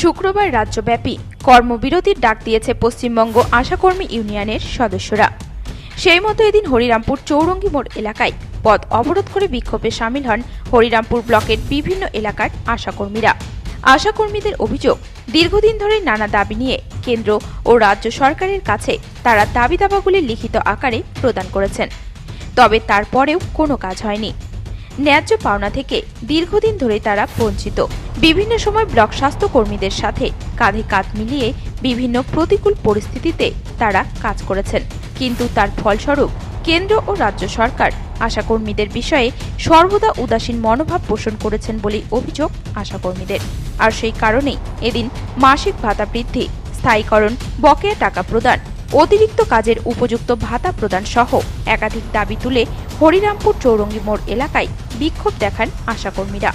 শুক্রবার রাজ্যব্যাপী কর্মবিরতির ডাক দিয়েছে পশ্চিমবঙ্গ আশাকর্মী ইউনিয়নের সদস্যরা। সেই মতো এদিন হরিরামপুর চৌরঙ্গি মোড় এলাকায় পথ অবরোধ করে বিক্ষোভে সামিল হন হরিরামপুর ব্লকের বিভিন্ন এলাকার আশাকর্মীরা। আশাকর্মীদের অভিযোগ, দীর্ঘদিন ধরে নানা দাবি নিয়ে কেন্দ্র ও রাজ্য সরকারের কাছে তারা দাবি দাবাগুলি লিখিত আকারে প্রদান করেছেন। তবে তারপরেও কোনো কাজ হয়নি। ন্যায্য পাওনা থেকে দীর্ঘদিন ধরে তারা বঞ্চিত। বিভিন্ন সময় ব্লক স্বাস্থ্য কর্মীদের সাথে কাঁধে কাঁধ মিলিয়ে বিভিন্ন প্রতিকূল পরিস্থিতিতে তারা কাজ করেছেন। কিন্তু তার ফলস্বরূপ কেন্দ্র ও রাজ্য সরকার আশাকর্মীদের বিষয়ে সর্বদা উদাসীন মনোভাব পোষণ করেছেন বলেই অভিযোগ আশাকর্মীদের। আর সেই কারণেই এদিন মাসিক ভাতা বৃদ্ধি, স্থায়ীকরণ, বকেয়া টাকা প্রদান অতিরিক্ত কাজের উপযুক্ত ভাতা প্রদান সহ একাধিক দাবি তুলে হরিরামপুর চৌরঙ্গি মোড় এলাকায় বিক্ষোভ দেখান আশাকর্মীরা।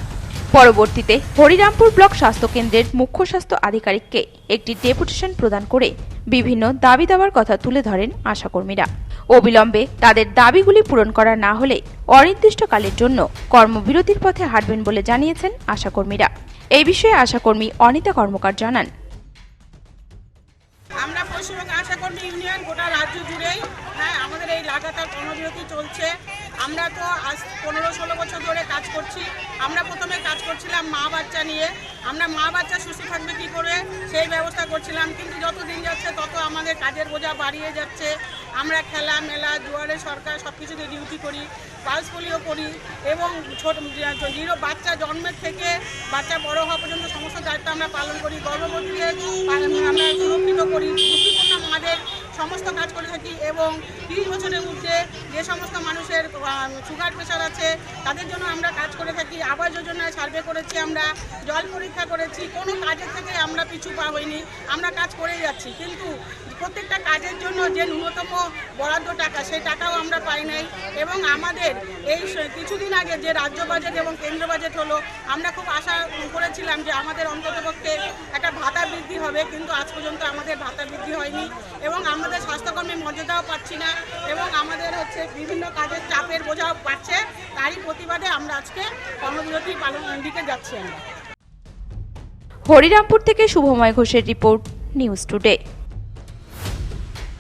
পরবর্তীতে হরিরামপুর ব্লক স্বাস্থ্য কেন্দ্রের মুখ্য স্বাস্থ্য আধিকারিককে একটি ডেপুটেশন প্রদান করে বিভিন্ন দাবি দাবার কথা তুলে ধরেন আশাকর্মীরা। অবিলম্বে তাদের দাবিগুলি পূরণ করা না হলে অনির্দিষ্টকালের জন্য কর্মবিরতির পথে হাঁটবেন বলে জানিয়েছেন আশাকর্মীরা। এই বিষয়ে আশাকর্মী অনিতা কর্মকার জানান। পশ্চিমবঙ্গ ইউনিয়ন গোটা রাজ্য জুড়েই। হ্যাঁ আমাদের এই লাগাতার কর্মবিরতি চলছে। আমরা তো আজ পনেরো ষোলো বছর ধরে কাজ করছি। আমরা প্রথমে কাজ করছিলাম মা বাচ্চা নিয়ে। আমরা মা বাচ্চা সুস্থ থাকবে কী করে, সেই ব্যবস্থা করছিলাম। কিন্তু যত দিন যাচ্ছে, তত আমাদের কাজের বোঝা বাড়িয়ে যাচ্ছে। আমরা খেলা, মেলা, দুয়ারে, সরকার সব কিছুতে ডিউটি করি পালস পোলিও করি এবং ছোট জিরো বাচ্চা জন্মের থেকে বাচ্চা বড় হওয়া পর্যন্ত সমস্ত দায়িত্ব আমরা পালন করি। গর্ভবতীকে আমরা সুরক্ষিত করি। ঝুঁকিপূর্ণ মাদের সমস্ত কাজ করে থাকি এবং তিরিশ বছরের মধ্যে যে সমস্ত মানুষের সুগার প্রেশার আছে, তাদের জন্য আমরা কাজ করে থাকি। আবাস যোজনায় সার্ভে করেছি আমরা, জল পরীক্ষা করেছি, কোনো কাজের থেকে আমরা পিছু পা হইনি, আমরা কাজ করে যাচ্ছি। কিন্তু প্রত্যেকটা কাজের জন্য যে ন্যূনতম বরাদ্দ টাকা, সেই টাকাও আমরা পাই নাই। এবং আমাদের এই কিছুদিন আগে যে রাজ্য বাজেট এবং কেন্দ্র বাজেট হলো, আমরা খুব আশা করেছিলাম যে আমাদের অন্ততপক্ষে একটা ভাতা বৃদ্ধি হবে কিন্তু আজ পর্যন্ত আমাদের ভাতা বৃদ্ধি হয়নি এবং আমাদের স্বাস্থ্যকর্মী মর্যাদাও পাচ্ছি না এবং আমাদের হচ্ছে বিভিন্ন কাজের চাপের বোঝাও পাচ্ছে তারই প্রতিবাদে আমরা আজকে কর্মবিরতি পালন দিকে যাচ্ছি আমরা। হরিরামপুর থেকে শুভময় ঘোষের রিপোর্ট নিউজ টুডে।